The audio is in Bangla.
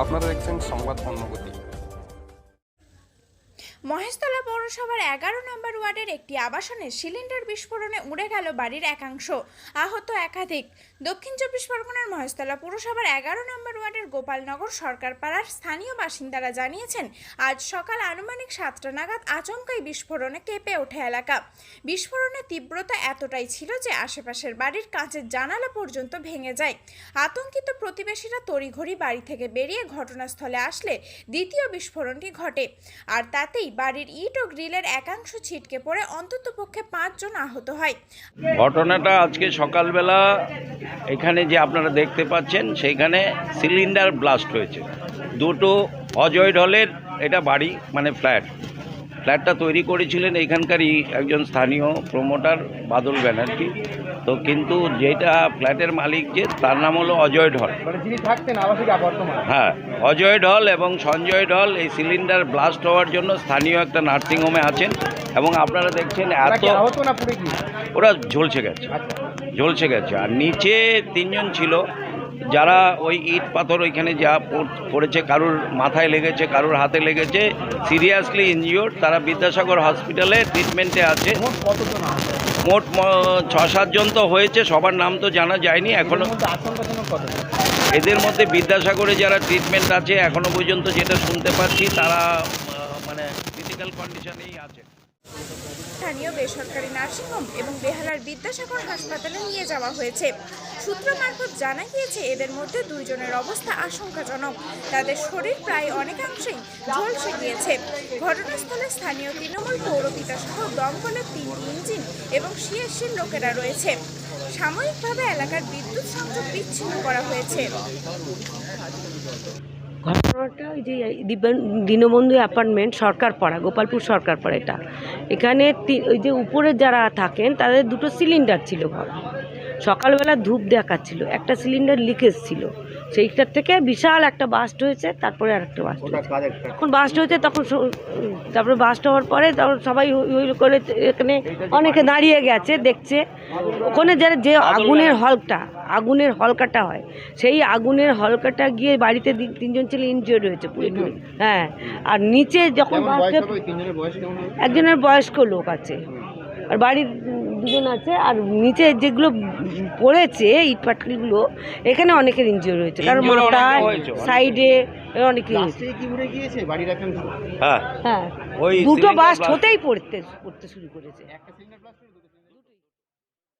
আপনারা দেখছেন সংবাদ অন্নগতি মহেশতলা পৌরসভার এগারো নম্বর ওয়ার্ডের একটি আবাসনে সিলিন্ডার বিস্ফোরণে উড়ে গেল বাড়ির একাংশ। আহত একাধিক। দক্ষিণ চব্বিশ পরগনার মহেশতলা পৌরসভার এগারো নম্বর ওয়ার্ডের গোপালনগর সরকার পাড়ার স্থানীয় বাসিন্দারা জানিয়েছেন, আজ সকাল আনুমানিক সাতটা নাগাদ আচমকাই বিস্ফোরণে কেঁপে ওঠে এলাকা। বিস্ফোরণের তীব্রতা এতটাই ছিল যে আশেপাশের বাড়ির কাঁচের জানালা পর্যন্ত ভেঙে যায়। আতঙ্কিত প্রতিবেশীরা তড়িঘড়ি বাড়ি থেকে বেরিয়ে ঘটনাস্থলে আসলে দ্বিতীয় বিস্ফোরণটি ঘটে। আর তাতেই বাড়ির ইট ও গ্রিলের একাংশ ছিটকে পড়ে অন্ততপক্ষে পাঁচজন আহত হয়। ঘটনাটা আজকে সকালবেলা এখানে যে আপনারা দেখতে পাচ্ছেন, সেইখানে সিলিন্ডার ব্লাস্ট হয়েছে। দুটো অজয় ঢলের এটা বাড়ি মানে ফ্ল্যাট। ফ্ল্যাটটা তৈরি করেছিলেন এখানকারই একজন স্থানীয় প্রমোটার বাদল ব্যানার্জি। তো কিন্তু যেটা ফ্ল্যাটের মালিক যে তার নাম হলো অজয় ঢল। মানে থাকতেন হ্যাঁ অজয় ঢল এবং সঞ্জয় ঢল এই সিলিন্ডার ব্লাস্ট হওয়ার জন্য স্থানীয় একটা নার্সিংহোমে আছেন এবং আপনারা দেখছেন এত ওরা ঝলসে গেছে। আচ্ছা। ঝলসে গেছে। আর নিচে তিনজন ছিল। যারা ওই ইট পাথর ওইখানে যা পড়েছে কারুর মাথায় লেগেছে কারুর হাতে লেগেছে সিরিয়াসলি ইনজিওর্ড তারা বিদ্যাসাগর হসপিটালে ট্রিটমেন্টে আছে। মোট কতজন আহত? মোট ছ সাতজন তো হয়েছে সবার নাম তো জানা যায়নি এখনও এদের মধ্যে এদের মধ্যে বিদ্যাসাগরে যারা ট্রিটমেন্ট আছে এখনও পর্যন্ত যেটা শুনতে পাচ্ছি তারা মানে ক্রিটিক্যাল কন্ডিশনেই আছে। স্থানীয় বেসরকারি নার্সিংহোম এবং বেহালার বিদ্যাসাগর হাসপাতালে নিয়ে যাওয়া হয়েছে। সূত্র মারফত জানা গিয়েছে, এদের মধ্যে দুইজনের অবস্থা আশঙ্কাজনক। তাদের শরীর প্রায় অনেকাংশেই ঝলসে গিয়েছে। ঘটনাস্থলে স্থানীয় তৃণমূল পৌরপিতা সহ দমকলের তিনটি ইঞ্জিন এবং সিএসসির লোকেরা রয়েছে। সাময়িকভাবে এলাকার বিদ্যুৎ সংযোগ বিচ্ছিন্ন করা হয়েছে। ঘটনাটা ওই যে দীনবন্ধু অ্যাপার্টমেন্ট সরকার পাড়া, গোপালপুর সরকার পাড়া এটা। এখানে ওই যে উপরে যারা থাকেন, তাদের দুটো সিলিন্ডার ছিল ঘর। সকালবেলা ধূপ দেখাচ্ছিল, একটা সিলিন্ডার লিকেজ ছিল। সেইটার থেকে বিশাল একটা বাস্ট হয়েছে তারপরে আর একটা বাস্ট যখন বাস্ট হয়েছে তখন স- তারপরে বাস্ট হওয়ার পরে তখন সবাই করে এখানে অনেকে দাঁড়িয়ে গেছে দেখছে। ওখানে যারা যে আগুনের হলটা আগুনের হলকাটা হয় সেই আগুনের হলকাটা গিয়ে বাড়িতে তিনজন ছেলে ইনজিওর্ড হয়েছে পুরো হ্যাঁ। আর নিচে যখন একজনের বয়স্ক লোক আছে। আর বাড়ির দুজন আছে আর নিচে যেগুলো পড়েছে ইট পাটলিগুলো এখানে অনেকের ইনজিওর হয়েছে কারণ মাথায় সাইডে অনেকে হ্যাঁ। হ্যাঁ। ওই দুটো বাস বাস্ট হতেই পড়তে পড়তে শুরু করেছে।